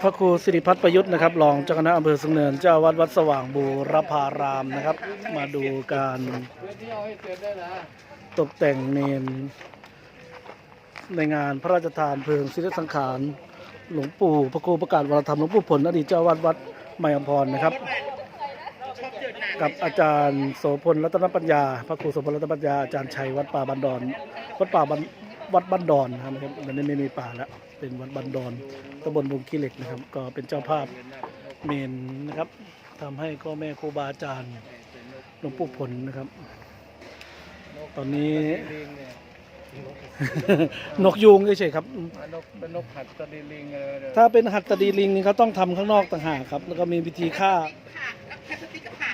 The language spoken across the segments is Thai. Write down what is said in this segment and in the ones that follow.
พระครูสิริพัฒน์ประยุทธ์นะครับรองเจ้าคณะอำเภอสุงเนินเจ้าวัดวัดสว่างบูรพารามนะครับ มาดูการตกแต่งเมนในงานพระราชทานเพลิงศิลสังขาร หลวงปู่พระครูประกาศวรธรรมหลวงปู่ผลอดีตเจ้าวัดวัดไมยอมพรนะครับ กับอาจารย์โสพลรัตนปัญญา พระครูโสพลรัตนปัญญาอาจารย์ชัยวัดป่าบันดอนวัดป่าบัน วัดบันดอนนะครับมันนี้ไม่มีป่าแล้วเป็นวัดบันดอนตำบลบุงขี้เหล็กนะครับ ก็เป็นเจ้าภาพเมนนะครับทำให้ก็แม่ครูบาอาจารย์หลวงปู่ผลนะครับ ตอนนี้ลิงเนี่ยนกยูงเฉยๆครับอะนกเป็นนกหัดตะดีลิงเลยเด้อถ้าเป็นหัตถดีลิงนี่เขาต้องทำข้างนอกต่างหากครับ แล้วก็มีพิธีฆ่า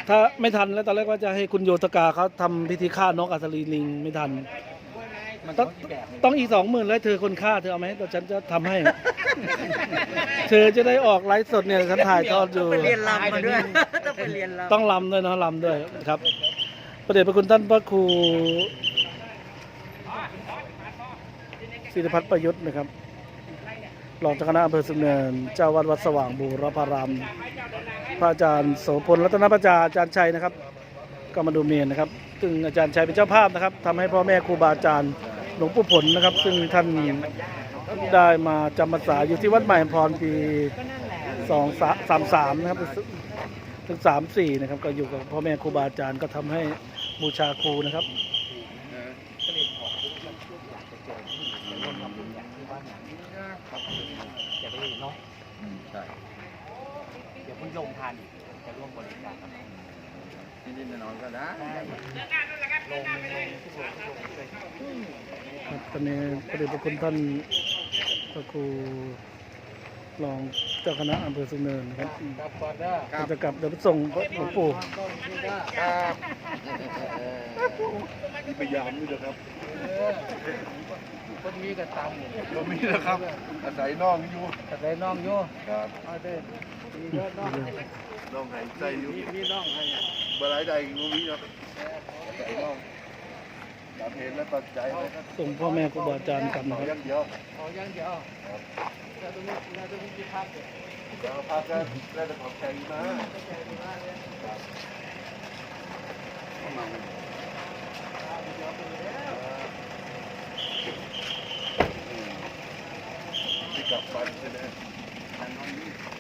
ถ้าไม่ทันแล้วตอนแรกว่าจะให้คุณโยธกาเขาทำพิธีฆ่านกอัศรีลิงไม่ทัน มันต้ต้อองงแบบนี้ต้องอีกสองหมื่นแล้วเธอคนฆ่าเธอเอาไหมเดี๋ยวฉันจะทำให้ เธอจะได้ออกไลฟ์สดเนี่ยฉันถ่ายทอดอยู่ไปเรียนรำมาด้วยต้องไปเรียนรำต้องลำด้วยเนาะลำด้วยครับ ประเดชพระคุณท่านพระครูศิริพัฒน์ประยุทธ์นะครับรองเจ้าคณะอำเภอสุนเนินเจ้าวัดวัดสว่างบูรพาราม พระอาจารย์โสพลรัตนปัญญาอาจารย์ชัยนะครับ ก็มาดูเมนนะครับ ซึ่งอาจารย์ชัยเป็นเจ้าภาพนะครับทำให้พ่อแม่ครูบาอาจารย์ หลวงปู่ผลนะครับ ซึ่งท่านได้มาจำพรรษาอยู่ที่วัดใหม่พรปีสองสามสามนะครับถึงสามสี่นะครับ ก็อยู่กับพ่อแม่ครูบาอาจารย์ก็ทำให้บูชาครูนะครับจะได้เนาะเดี๋ยวคุณโยมทานอีกจะร่วมบริจาคครับนิดๆหน่อยๆก็ได้ลงลงทุกโรงทุกโรงเลยครั บตอนนี้พระเดชพระคุณท่านพระครูรองเจ้าคณะอำเภอสุนเนินนะครับกลับก่อนเด้อจะกลับเดี๋ยวไปส่งหลวงปู่ต้องกินได้ครับพยายามนี่นะครับเออคนมีกระตำเรามีนะครับอาศัยน้องอยู่กระไดน้องอยู่ครับเอาเด้อมีเยอะน้องน้องหายใจอยู่มีมีน้องให้บหลายใดก็มีครับอาศัยน้องตาม เห็นและปัจจัยนะครับส่งพ่อแม่ครูบาอาจารย์กลับนะเอาคอรับย่างเดียวเอาอย่างเดียวแล้วตรงนี้แล้วตรงนี้ที่พักเนี่ยเราพากันแล้วจะขอบใจมาที่กลับบ้านใช่ไหมเ